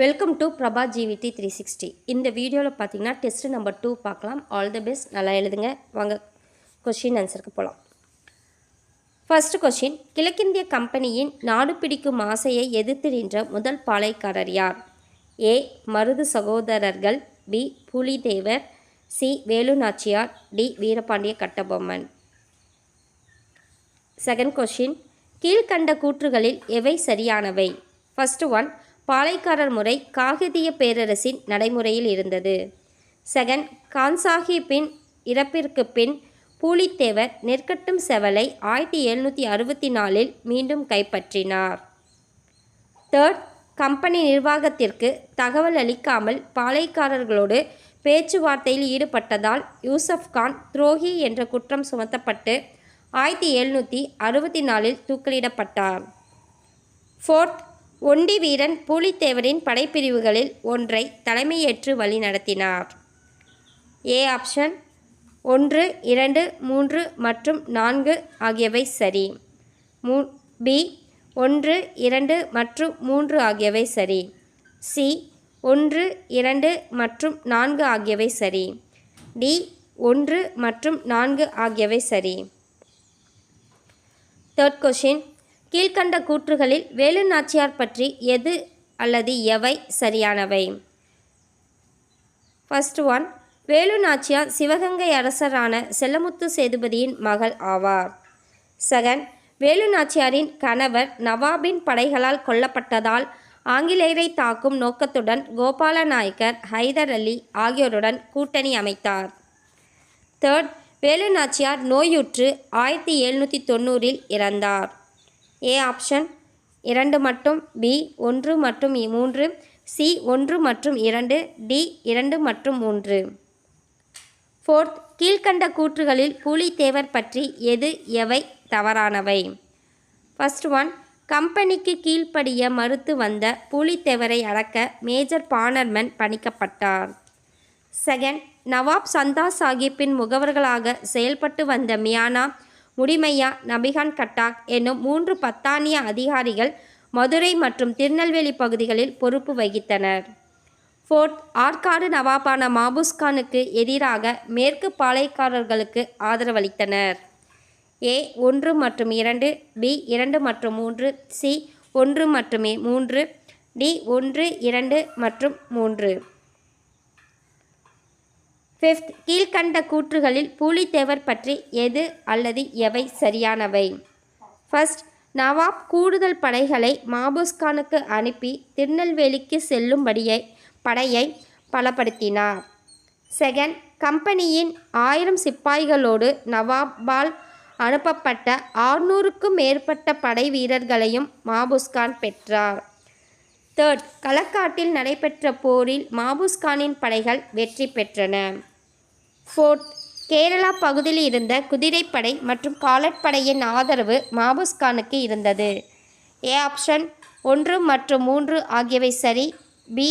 Welcome to Prabha GVT three sixty இந்த வீடியோவில் பார்த்தீங்கன்னா டெஸ்ட் நம்பர் டூ பார்க்கலாம். ஆல் தி பெஸ்ட் நல்லா எழுதுங்க. வாங்க கொஷின் ஆன்சருக்கு போகலாம் ஃபர்ஸ்ட் கொஷின் கிழக்கிந்திய கம்பெனியின் நாடு பிடிக்கும் ஆசையை எதிர்த்து நின்ற முதல் பாளையக்காரர் யார்? ஏ மருது சகோதரர்கள். B Pulithevar. C Velu Nachiyar D Veerapandiya Kattabomman. Second question கீழ்கண்ட கூற்றுகளில் எவை சரியானவை? ஃபஸ்ட்டு ஒன் பாளையக்காரர் முறை காகிதிய பேரரசின் நடைமுறையில் இருந்தது. செகண்ட் கான்சாஹிப்பின் இறப்பிற்கு பின் பூலித்தேவர் நெற்கட்டும் செவலை ஆயிரத்தி எழுநூற்றி அறுபத்தி நாலில் மீண்டும் கைப்பற்றினார். தேர்ட் கம்பெனி நிர்வாகத்திற்கு தகவல் அளிக்காமல் பாளையக்காரர்களோடு பேச்சுவார்த்தையில் ஈடுபட்டதால் யூசப் கான் துரோகி என்ற குற்றம் சுமத்தப்பட்டு ஆயிரத்தி எழுநூற்றி அறுபத்தி நாலில் தூக்கிலிடப்பட்டார். ஃபோர்த் ஒண்டி வீரன் பூலித்தேவரின் படைப்பிரிவுகளில் ஒன்றை தலைமையேற்று வழிநடத்தினார் ஏ ஆப்ஷன் ஒன்று இரண்டு மூன்று மற்றும் நான்கு ஆகியவை சரி. மூ பி ஒன்று இரண்டு மற்றும் மூன்று ஆகியவை சரி. சி ஒன்று இரண்டு மற்றும் நான்கு ஆகியவை சரி. டி ஒன்று மற்றும் நான்கு ஆகியவை சரி. தேர்ட் கொஷின் கீழ்கண்ட கூற்றுகளில் வேலு நாச்சியார் பற்றி எது அல்லது எவை சரியானவை? ஃபர்ஸ்ட் ஒன் வேலு நாச்சியார் சிவகங்கை அரசரான செல்லமுத்து சேதுபதியின் மகள் ஆவார். செகண்ட் வேலு நாச்சியாரின் கணவர் நவாபின் படைகளால் கொல்லப்பட்டதால் ஆங்கிலேயரை தாக்கும் நோக்கத்துடன் கோபால நாயக்கர் ஹைதர் அலி ஆகியோருடன் கூட்டணி அமைத்தார். தேர்ட் வேலு நாச்சியார் நோயுற்று ஆயிரத்தி எழுநூற்றி தொண்ணூறில் இறந்தார். A option. இரண்டு மற்றும் பி ஒன்று மற்றும் மூன்று. சி ஒன்று மற்றும் இரண்டு. டி இரண்டு மற்றும் மூன்று. ஃபோர்த் கீழ்கண்ட கூற்றுகளில் கூலித்தேவர் பற்றி எது எவை தவறானவை? ஃபர்ஸ்ட் ஒன் கம்பெனிக்கு கீழ்ப்படிய மறுத்து வந்த பூலித்தேவரை அடக்க மேஜர் பானர்மன் பணிக்கப்பட்டார். செகண்ட் நவாப் சந்தா சாஹிப்பின் முகவர்களாக செயல்பட்டு வந்த மியானா முடிமையா? நபிகான் கட்டாக் என்னும் மூன்று பத்தானிய அதிகாரிகள் மதுரை மற்றும் திருநெல்வேலி பகுதிகளில் பொறுப்பு வகித்தனர். ஃபோர்ட் ஆற்காடு நவாபான மாபுஸ்கானுக்கு எதிராக மேற்கு பாளையக்காரர்களுக்கு ஆதரவளித்தனர். ஏ ஒன்று மற்றும் இரண்டு பி இரண்டு மற்றும் மூன்று சி ஒன்று மற்றும் மூன்று டி ஒன்று இரண்டு மற்றும் மூன்று. ஃபிஃப்த் கீழ்கண்ட கூற்றுகளில் பூலித்தேவர் பற்றி எது அல்லது எவை சரியானவை? ஃபர்ஸ்ட் நவாப் கூடுதல் படைகளை மாபுஸ்கானுக்கு அனுப்பி திருநெல்வேலிக்கு செல்லும்படியை படையை பலப்படுத்தினார். செகண்ட் கம்பெனியின் ஆயிரம் சிப்பாய்களோடு நவாபால் அனுப்பப்பட்ட ஆறுநூறுக்கும் மேற்பட்ட படை வீரர்களையும் மாபுஸ்கான் பெற்றார். தேர்ட் களக்காட்டில் நடைபெற்ற போரில் மாபுஸ்கானின் படைகள் வெற்றி பெற்றன. ஃபோர்த் கேரளா பகுதியில் இருந்த குதிரைப்படை மற்றும் காலட்படையின் ஆதரவு மாபுஸ்கானுக்கு இருந்தது. ஏ ஆப்ஷன் ஒன்று மற்றும் மூன்று ஆகியவை சரி பி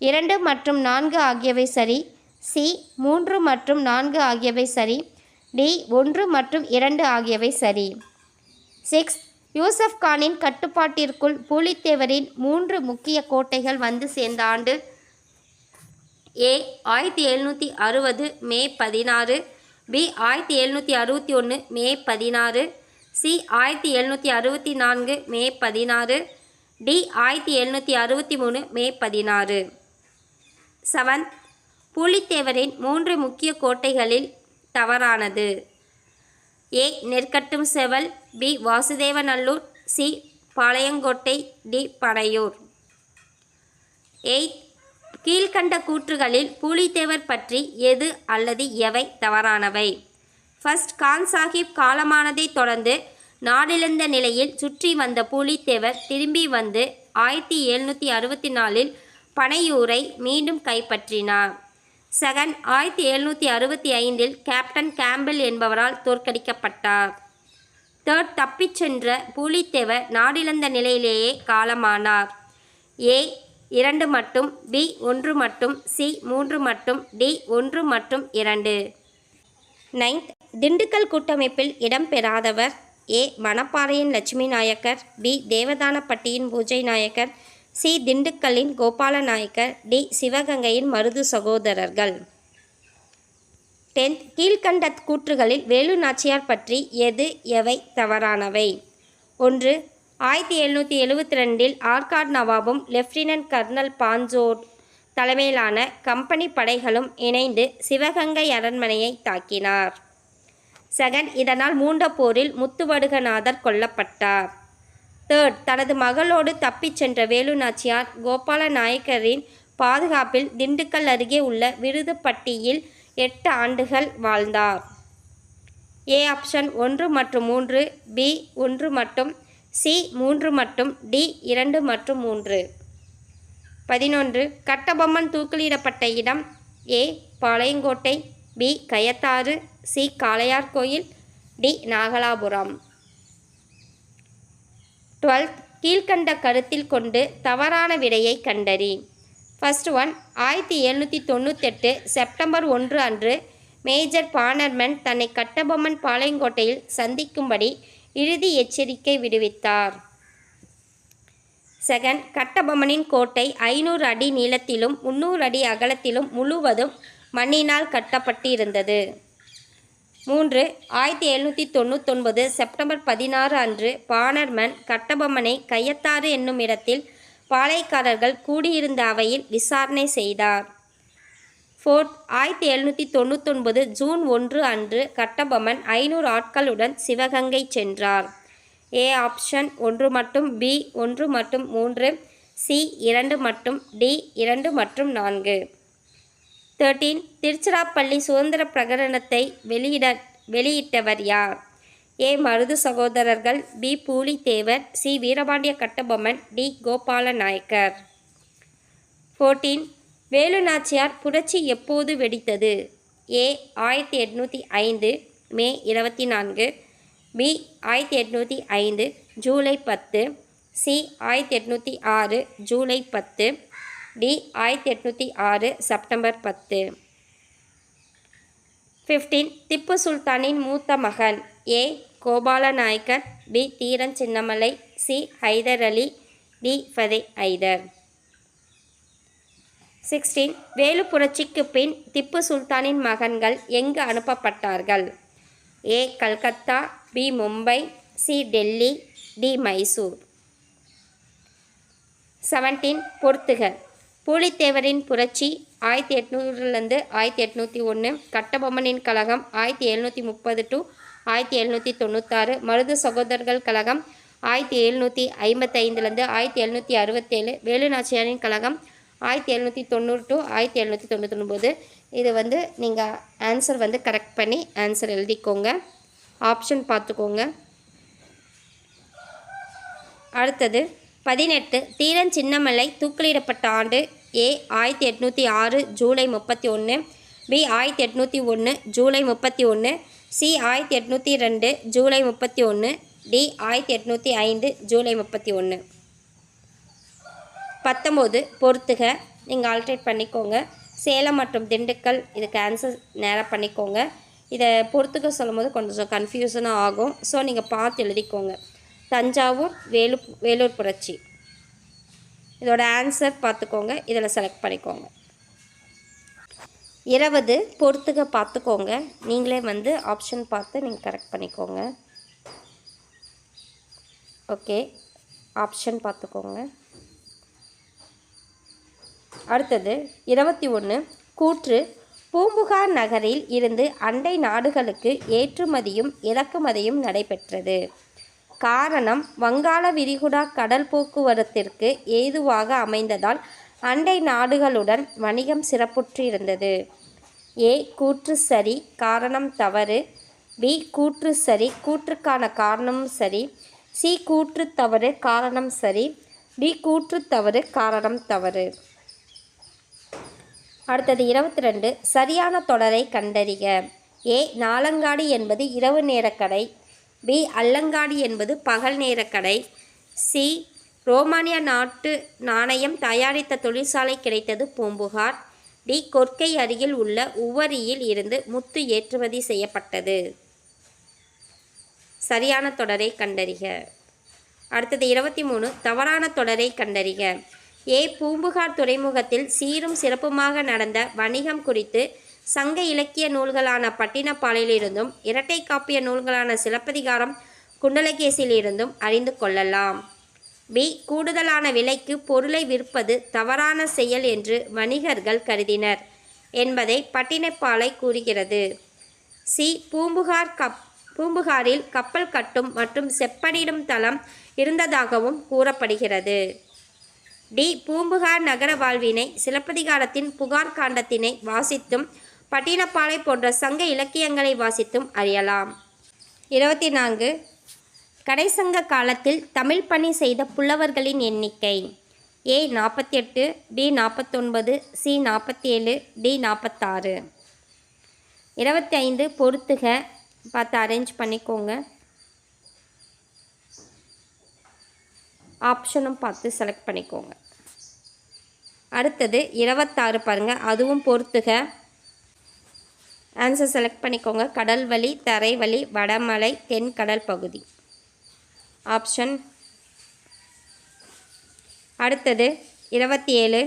இரண்டு மற்றும் நான்கு ஆகியவை சரி சி மூன்று மற்றும் நான்கு ஆகியவை சரி டி ஒன்று மற்றும் இரண்டு ஆகியவை சரி. சிக்ஸ் யூசப் கானின் கட்டுப்பாட்டிற்குள் பூலித்தேவரின் மூன்று முக்கிய கோட்டைகள் வந்து சேர்ந்த ஆண்டு ஏ ஆயிரத்தி எழுநூற்றி அறுபது மே பதினாறு பி ஆயிரத்தி எழுநூற்றி அறுபத்தி ஒன்று மே பதினாறு சி ஆயிரத்தி எழுநூற்றி அறுபத்தி நான்கு மே பதினாறு டி ஆயிரத்தி எழுநூற்றி அறுபத்தி மூணு மே பதினாறு. செவன்த் புலித்தேவரின் மூன்று முக்கிய கோட்டைகளில் தவறானது. A Nerkattum Seval B Vasudevanallur C Palayamkottai D Panaiyur. Eight கீழ்கண்ட கூற்றுகளில் பூலித்தேவர் பற்றி எது அல்லது எவை தவறானவை? ஃபர்ஸ்ட் கான் சாஹிப் காலமானதைத் தொடர்ந்து நாடிழந்த நிலையில் சுற்றி வந்த பூலித்தேவர் திரும்பி வந்து ஆயிரத்தி எழுநூற்றி அறுபத்தி நாலில் பனையூரை மீண்டும் கைப்பற்றினார். செகண்ட் ஆயிரத்தி எழுநூற்றி அறுபத்தி ஐந்தில் கேப்டன் கேம்பிள் என்பவரால் தோற்கடிக்கப்பட்டார். தேர்ட் தப்பிச் சென்ற பூலித்தேவர் நாடிழந்த நிலையிலேயே காலமானார். ஏ இரண்டு மட்டும் பி ஒன்று மட்டும் சி மூன்று மட்டும் டி ஒன்று மற்றும் இரண்டு. நைன்த் திண்டுக்கல் கூட்டமைப்பில் இடம்பெறாதவர் ஏ. மணப்பாறையின் லட்சுமி நாயக்கர் பி. தேவதானப்பட்டியின் பூஜை நாயக்கர் சி. திண்டுக்கல்லின் கோபால நாயக்கர் டி. சிவகங்கையின் மருது சகோதரர்கள். டென்த் கீழ்கண்ட கூற்றுகளில் வேலு நாச்சியார் பற்றி எது எவை தவறானவை? ஒன்று ஆயிரத்தி எழுநூற்றி எழுவத்தி ரெண்டில் ஆர்காட் நவாபும் லெப்டினன்ட் கர்னல் பாஞ்சோர் தலைமையிலான கம்பெனி படைகளும் இணைந்து சிவகங்கை அரண்மனையை தாக்கினார். செகண்ட் இதனால் மூண்ட போரில் முத்துவடுகநாதர் கொல்லப்பட்டார். தேர்ட் தனது மகளோடு தப்பிச் சென்ற வேலு நாச்சியார் கோபால நாயக்கரின் பாதுகாப்பில் திண்டுக்கல் அருகே உள்ள விருதுப்பட்டியில் எட்டு ஆண்டுகள் வாழ்ந்தார். ஏ ஆப்ஷன் ஒன்று மற்றும் மூன்று பி ஒன்று மற்றும் சி மூன்று மற்றும் டி இரண்டு மற்றும் மூன்று. பதினொன்று கட்டபொம்மன் தூக்கிலிடப்பட்ட இடம் A Palayamkottai B Kayathar C Kalaiyar Kovil D Nagalapuram. Twelfth கீழ்கண்ட கருத்தில் கொண்டு தவறான விடையை கண்டறி. ஃபர்ஸ்ட் ஒன் ஆயிரத்தி எழுநூற்றி தொண்ணூத்தெட்டு செப்டம்பர் ஒன்று அன்று மேஜர் பானர்மன் தன்னை கட்டபொம்மன் பாளையங்கோட்டையில் சந்திக்கும்படி இறுதி எச்சரிக்கை விடுவித்தார். செகண்ட் கட்டபொம்மனின் கோட்டை ஐநூறு அடி நீளத்திலும் முந்நூறு அடி அகலத்திலும் முழுவதும் மண்ணினால் கட்டப்பட்டிருந்தது. மூன்று ஆயிரத்தி எழுநூற்றி தொண்ணூத்தொன்பது செப்டம்பர் பதினாறு அன்று பானர்மன் கட்டபொம்மனை கையத்தாறு என்னும் இடத்தில் பாளையக்காரர்கள் கூடியிருந்த அவையில் விசாரணை செய்தார். ஃபோர்ட் ஆயிரத்தி எழுநூற்றி தொண்ணூத்தொன்பது ஜூன் ஒன்று அன்று கட்டபொம்மன் ஐநூறு ஆட்களுடன் சிவகங்கை சென்றார். ஏ ஆப்ஷன் ஒன்று மற்றும் பி ஒன்று மற்றும் மூன்று சி இரண்டு மற்றும் டி இரண்டு மற்றும் நான்கு. தேர்ட்டீன். திருச்சிராப்பள்ளி சுதந்திர பிரகடனத்தை வெளியிட வெளியிட்டவர் யார்? ஏ மருது சகோதரர்கள் B Pulithevar C Veerapandiya Kattabomman D Gopala Nayakkar fourteen Velu Nachiyar புரட்சி எப்போது வெடித்தது? ஏ ஆயிரத்தி எட்நூற்றி ஐந்து மே இருபத்தி நான்கு பி ஆயிரத்தி எட்நூற்றி ஐந்து ஜூலை பத்து சி ஆயிரத்தி எட்நூற்றி ஆறு ஜூலை பத்து டி ஆயிரத்தி எட்நூற்றி ஆறு செப்டம்பர் பத்து. ஃபிஃப்டீன் திப்பு சுல்தானின் மூத்த மகன். A Gopala Nayakkar B Dheeran Chinnamalai C Hyder Ali D Fateh Hyder. Sixteen Velu புரட்சிக்கு பின் திப்பு சுல்தானின் மகன்கள் எங்கு அனுப்பப்பட்டார்கள்? A Calcutta B Mumbai C Delhi D Mysore. Seventeen பொருத்துகர் பூலித்தேவரின் புரட்சி ஆயிரத்தி எட்நூறுலேருந்து ஆயிரத்தி எட்நூற்றி ஒன்று கட்டபொம்மனின் கழகம் ஆயிரத்தி எழுநூற்றி முப்பது டு ஆயிரத்தி எழுநூற்றி தொண்ணூத்தாறு மருது சகோதரர்கள் கழகம் ஆயிரத்தி எழுநூற்றி ஐம்பத்தைந்துலேருந்து ஆயிரத்தி எழுநூற்றி அறுபத்தேழு வேலுநாச்சியாரின் கழகம் ஆயிரத்தி எழுநூற்றி தொண்ணூறு டு ஆயிரத்தி எழுநூற்றி தொண்ணூற்றி ஒன்பது இது வந்து நீங்கள் ஆன்சர் வந்து கரெக்ட் பண்ணி ஆன்சர் எழுதிக்கோங்க. ஆப்ஷன் பார்த்துக்கோங்க. அடுத்தது பதினெட்டு தீரன் சின்னமலை தூக்கிலிடப்பட்ட ஆண்டு ஏ ஆயிரத்தி எட்நூற்றி ஆறு ஜூலை முப்பத்தி ஒன்று பி ஆயிரத்தி எட்நூற்றி ஒன்று ஜூலை முப்பத்தி ஒன்று. சி ஆயிரத்தி எட்நூற்றி ரெண்டு ஜூலை முப்பத்தி ஒன்று. டி ஆயிரத்தி எட்நூற்றி ஐந்து ஜூலை முப்பத்தி ஒன்று. பத்தொம்போது பொறுத்துக. நீங்கள் ஆல்ட்ரேட் பண்ணிக்கோங்க. சேலம் மற்றும் திண்டுக்கல் இதுக்கு ஆன்சர் நேராக பண்ணிக்கோங்க. இதை பொறுத்துக்க சொல்லும்போது கொஞ்சம் கன்ஃபியூஷனாக ஆகும். ஸோ நீங்கள் பார்த்து எழுதிக்கோங்க. தஞ்சாவூர் வேலு வேலூர் புரட்சி. இதோட ஆன்சர் பார்த்துக்கோங்க. இதில் செலக்ட் பண்ணிக்கோங்க. இருபது பொறுத்துக்க பார்த்துக்கோங்க. நீங்களே வந்து ஆப்ஷன் பார்த்து நீங்கள் கரெக்ட் பண்ணிக்கோங்க. ஓகே ஆப்ஷன் பார்த்துக்கோங்க. அடுத்தது இருபத்தி ஒன்று கூற்று. பூம்புகார் நகரில் இருந்து அண்டை நாடுகளுக்கு ஏற்றுமதியும் இறக்குமதியும் நடைபெற்றது. காரணம் வங்காள விரிகுடா கடல் போக்குவரத்திற்கு ஏதுவாக அமைந்ததால் அண்டை நாடுகளுடன் வணிகம் சிறப்புற்றிருந்தது. ஏ கூற்று சரி காரணம் தவறு. பி கூற்று சரி கூற்றுக்கான காரணமும் சரி. சி கூற்று தவறு காரணம் சரி. டி கூற்று தவறு காரணம் தவறு. அடுத்தது இருபத்தி ரெண்டு சரியான தொடரை கண்டறிக. ஏ நாலங்காடி என்பது இரவு நேரக்கடை பி அல்லங்காடி என்பது பகல் நேரக்கடை சி ரோமானியா நாட்டு நாணயம் தயாரித்த தொழிற்சாலை கிடைத்தது பூம்புகார். டி கொற்கை அருகில் உள்ள உவரியில் இருந்து முத்து ஏற்றுமதி செய்யப்பட்டது. சரியான தொடரை கண்டறிக. அடுத்தது இருபத்தி மூணு. தவறான தொடரை கண்டறிக. ஏ. பூம்புகார் துறைமுகத்தில் சீரும் சிறப்புமாக நடந்த வணிகம் குறித்து சங்க இலக்கிய நூல்களான பட்டினப்பாலையிலிருந்தும் இரட்டை காப்பிய நூல்களான சிலப்பதிகாரம் குண்டலகேசியிலிருந்தும் அறிந்து கொள்ளலாம். பி. கூடுதலான விலைக்கு பொருளை விற்பது தவறான செயல் என்று வணிகர்கள் கருதினர் என்பதை பட்டினப்பாலை கூறுகிறது. சி. பூம்புகார் கப் பூம்புகாரில் கப்பல் கட்டும் மற்றும் செப்பனிடும் தளம் இருந்ததாகவும் கூறப்படுகிறது. டி. பூம்புகார் நகர வாழ்வினை சிலப்பதிகாரத்தின் புகார் காண்டத்தினை வாசித்தும் பட்டினப்பாலை போன்ற சங்க இலக்கியங்களை வாசித்தும் அறியலாம். இருபத்தி நான்கு கடைசங்க காலத்தில் தமிழ் பணி செய்த புலவர்களின் எண்ணிக்கை. ஏ. நாற்பத்தி எட்டு பி. நாற்பத்தொன்பது சி. நாற்பத்தி ஏழு டி. நாற்பத்தாறு. இருபத்தி ஐந்து பொறுத்துக. பார்த்து அரேஞ்ச் பண்ணிக்கோங்க. ஆப்ஷனும் பார்த்து செலக்ட் பண்ணிக்கோங்க. அடுத்தது இருபத்தாறு பாருங்கள் அதுவும் பொறுத்துக. ஆன்சர் செலக்ட் பண்ணிக்கோங்க. கடல் வழி தரை வழி வடமலை தென்கடல் பகுதி. ஆப்ஷன் அடுத்தது இருபத்தி ஏழு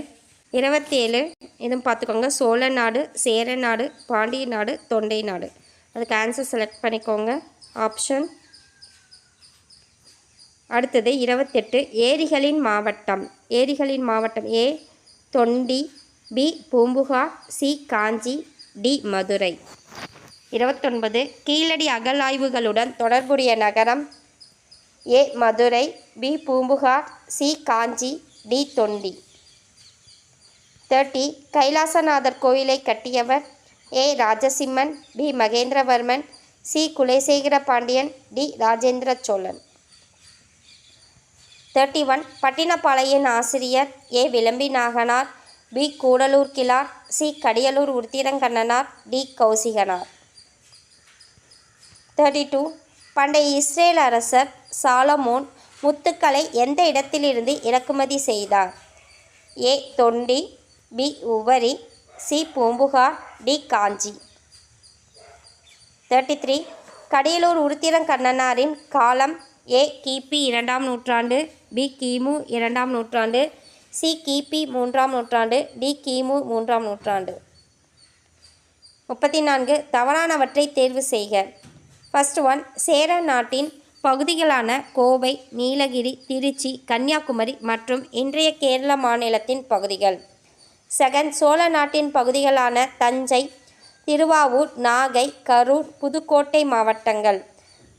இருபத்தி ஏழு இதுவும் பார்த்துக்கோங்க. சோழ நாடு சேர நாடு பாண்டிய நாடு தொண்டை நாடு. அதுக்கு ஆன்சர் செலக்ட் பண்ணிக்கோங்க. ஆப்ஷன் அடுத்தது இருபத்தெட்டு ஏரிகளின் மாவட்டம். ஏரிகளின் மாவட்டம் A Thondi B Poompuhar C Kanchi D Madurai. இருபத்தொன்பது கீழடி அகழாய்வுகளுடன் தொடர்புடைய நகரம் A Madurai B Poompuhar C Kanchi D Thondi. Thirty Kailasanathar கோயிலை கட்டியவர் A Rajasimhan B Mahendravarman C Kulasekara Pandiyan D Rajendra Chozhan. Thirty one பட்டினப்பாளையின் ஆசிரியர் A. Vilambi Naganar B. Koodalur Kilar C. Kadiyalur Uruthirankannanar D. Kausikanar. Thirty two பண்டைய Israel அரசர் Solomon முத்துக்களை எந்த இடத்திலிருந்து இறக்குமதி செய்தார்? A. Thondi B. Uvari C. Poompuhar D. Kanchi. Thirty three Kadiyalur உருத்திரங்கண்ணனாரின் காலம் A கிபி இரண்டாம் நூற்றாண்டு பி கிமு இரண்டாம் நூற்றாண்டு சி கிபி மூன்றாம் நூற்றாண்டு டி கிமு மூன்றாம் நூற்றாண்டு. முப்பத்தி நான்கு தவறானவற்றை தேர்வு செய்க. ஃபஸ்ட் ஒன் சேர நாட்டின் பகுதிகளான கோவை நீலகிரி திருச்சி கன்னியாகுமரி மற்றும் இன்றைய கேரள மாநிலத்தின் பகுதிகள். செகண்ட் சோழ நாட்டின் பகுதிகளான தஞ்சை திருவாவூர் நாகை கரூர் புதுக்கோட்டை மாவட்டங்கள்.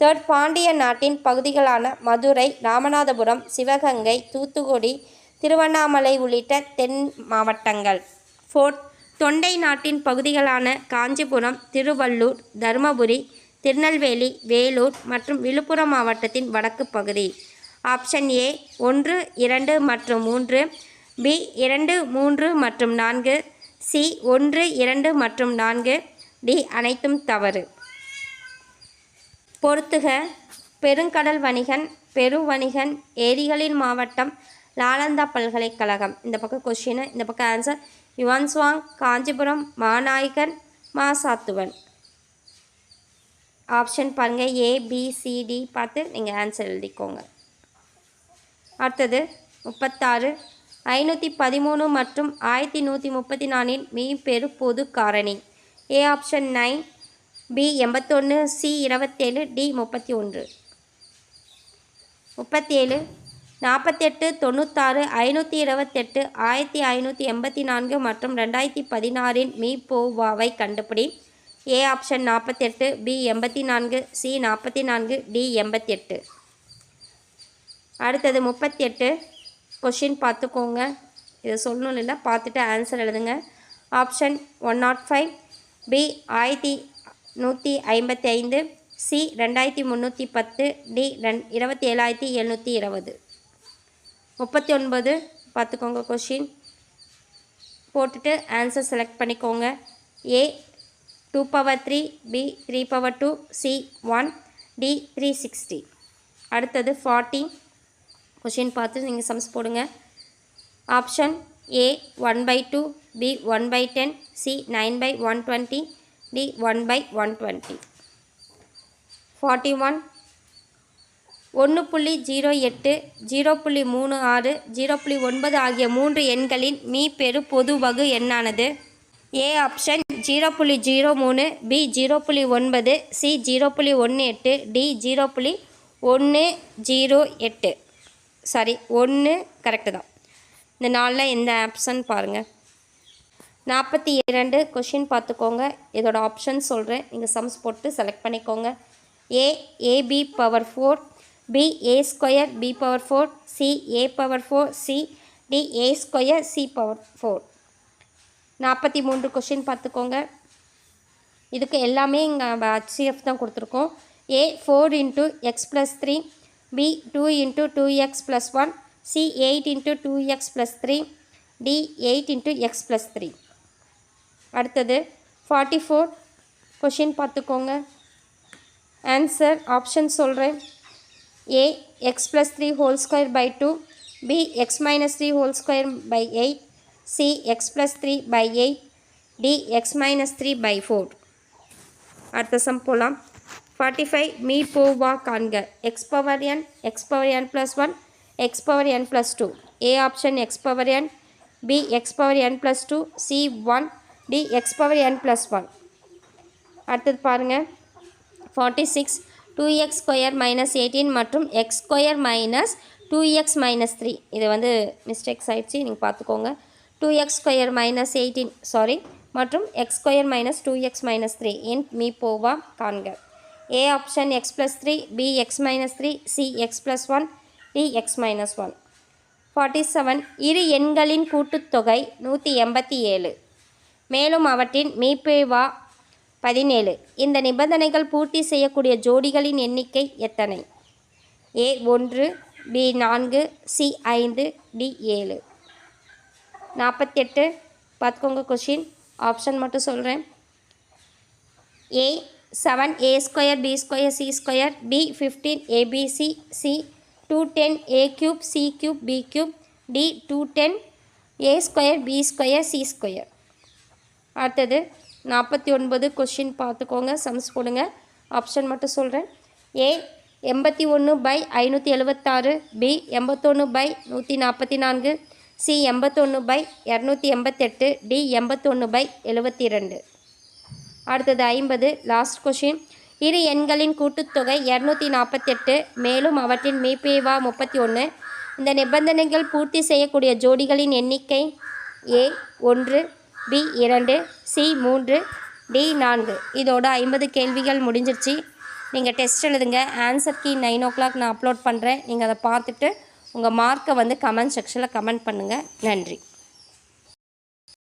தேர்ட் பாண்டிய நாட்டின் பகுதிகளான மதுரை ராமநாதபுரம் சிவகங்கை தூத்துக்குடி திருவண்ணாமலை உள்ளிட்ட தென் மாவட்டங்கள். ஃபோர்த் தொண்டை நாட்டின் பகுதிகளான காஞ்சிபுரம் திருவள்ளூர் தருமபுரி திருநெல்வேலி வேலூர் மற்றும் விழுப்புரம் மாவட்டத்தின் வடக்கு பகுதி. ஆப்ஷன் ஏ ஒன்று இரண்டு மற்றும் மூன்று பி இரண்டு மூன்று மற்றும் நான்கு சி ஒன்று இரண்டு மற்றும் நான்கு டி அனைத்தும் தவறு. பொறுத்துக. பெருங்கடல் வணிகன் பெருவணிகன் ஏரிகளின் மாவட்டம் லாலந்தா பல்கலைக்கழகம். இந்த பக்கம் கொஷின் இந்த பக்கம் answer Xuanzang Kanchipuram Manayagan Masathuvan option பாருங்கள் ஏபிசிடி பார்த்து நீங்கள் ஆன்சர் எழுதிக்கோங்க. அடுத்தது முப்பத்தாறு. ஐநூற்றி பதிமூணு மற்றும் ஆயிரத்தி நூற்றி முப்பத்தி நாலின் மீப்பெரு பொது காரணி. ஏ ஆப்ஷன் நைன் பி எண்பத்தொன்று சி இருபத்தேழு டி முப்பத்தி ஒன்று முப்பத்தேழு நாற்பத்தெட்டு தொண்ணூத்தாறு ஐநூற்றி இருபத்தெட்டு ஆயிரத்தி ஐநூற்றி எண்பத்தி நான்கு மற்றும் ரெண்டாயிரத்தி பதினாறின் மீபோவாவை கண்டுபிடி. ஏ ஆப்ஷன் நாற்பத்தெட்டு பி எண்பத்தி நான்கு சி நாற்பத்தி நான்கு டி எண்பத்தெட்டு. அடுத்தது முப்பத்தி எட்டு கொஷின் பார்த்துக்கோங்க. இதை சொல்லணும் இல்லை பார்த்துட்டு ஆன்சர் எழுதுங்க. Option one nought five B ஆயிரத்தி நூற்றி ஐம்பத்தி ஐந்து சி ரெண்டாயிரத்தி முந்நூற்றி பத்து டி ரெண் இருபத்தி ஏழாயிரத்தி எழுநூற்றி இருபது. முப்பத்தி ஒன்பது பார்த்துக்கோங்க கொஷின் போட்டுட்டு ஆன்சர் செலக்ட் பண்ணிக்கோங்க. A two power three B three power two C one D three sixty அடுத்தது ஃபார்ட்டி கொஷின் பார்த்து நீங்கள் சம்ஸ் போடுங்க. Option A one by two B one by ten C nine by one twenty D one by one twenty forty one ஒன்று புள்ளி zero எட்டு zero புள்ளி மூணு ஆறு ஜீரோ புள்ளி ஒன்பது ஆகிய மூன்று எண்களின் மீ பெரு பொது வகு எண்ணானது. ஏ ஆப்ஷன் ஜீரோ புள்ளி ஜீரோ மூணு பி ஜீரோ புள்ளி ஒன்பது சி ஜீரோ புள்ளி ஒன்று எட்டு டி ஜீரோ புள்ளி ஒன்று ஜீரோ எட்டு. சாரி ஒன்று கரெக்டு தான். இந்த நாளில் எந்த ஆப்ஷன் பாருங்கள் நாற்பத்தி இரண்டு கொஷின் பார்த்துக்கோங்க. இதோட ஆப்ஷன் சொல்கிறேன் நீங்கள் சம்ஸ் போட்டு செலக்ட் பண்ணிக்கோங்க. A AB power four B A square B power four C A power four C D A square C power four நாற்பத்தி மூன்று கொஷின் பார்த்துக்கோங்க. இதுக்கு எல்லாமே இங்கே ஹச்சிஎஃப் தான் கொடுத்துருக்கோம். A four into X plus three B two into two X plus one C eight into two X plus three D eight into X plus three அடுத்தது forty four question பார்த்துக்கோங்க. Answer option சொல்கிறேன் A X plus three whole square by two B X minus three whole square by eight C X plus three by eight D X minus three by four அடுத்த sum போகலாம் forty five மீ போவா காண்க X power N X power N plus one X power N plus two A option X power N B X power N plus two C one D X power N plus one அடுத்தது பாருங்கள் forty six two X square minus eighteen மற்றும் X square minus two X minus three இது வந்து mistakes ஆகிடுச்சு நீங்கள் பார்த்துக்கோங்க two X square minus eighteen sorry மற்றும் X square minus two X minus three இன் மீ போவா காண்க. A option X plus three B X minus three C X plus one D X minus one forty seven இரு எண்களின் கூட்டுத்தொகை நூற்றி எண்பத்தி ஏழு. மேலும் அவற்றின் மீப்பேவா பதினேழு. இந்த நிபந்தனைகள் பூர்த்தி செய்யக்கூடிய ஜோடிகளின் எண்ணிக்கை எத்தனை? ஏ ஒன்று பி நான்கு சி ஐந்து டி ஏழு. நாற்பத்தெட்டு. பார்த்துக்கோங்க கொஷின் ஆப்ஷன் மட்டும் சொல்கிறேன் A seven A square B square C square B fifteen ABC C two ten A cube C cube B cube D two ten A square B square C square அடுத்தது நாற்பத்தி ஒன்பது question பார்த்துக்கோங்க sums போடுங்க. Option மட்டும் சொல்கிறேன் ஏ எண்பத்தி ஒன்று by ஐநூற்றி எழுபத்தாறு பி எண்பத்தொன்று பை நூற்றி நாற்பத்தி நான்கு சி எண்பத்தொன்று பை இரநூத்தி எண்பத்தெட்டு டி எண்பத்தொன்று பை எழுபத்தி ரெண்டு அடுத்தது ஐம்பது லாஸ்ட் கொஷின் இரு எண்களின் கூட்டுத்தொகை இரநூத்தி நாற்பத்தெட்டு மேலும் அவற்றின் மீபேவா முப்பத்தி ஒன்று இந்த நிபந்தனைகள் பூர்த்தி செய்யக்கூடிய ஜோடிகளின் எண்ணிக்கை ஏ ஒன்று பி இரண்டு சி மூன்று டி நான்கு. இதோட ஐம்பது கேள்விகள் முடிஞ்சிருச்சு. நீங்கள் டெஸ்ட் எழுதுங்க. Answer key nine o'clock நான் அப்லோட் பண்ணுறேன் நீங்கள் அதை பார்த்துட்டு உங்கள் மார்க்கை வந்து கமெண்ட் செக்ஷனில் கமெண்ட் பண்ணுங்கள் நன்றி.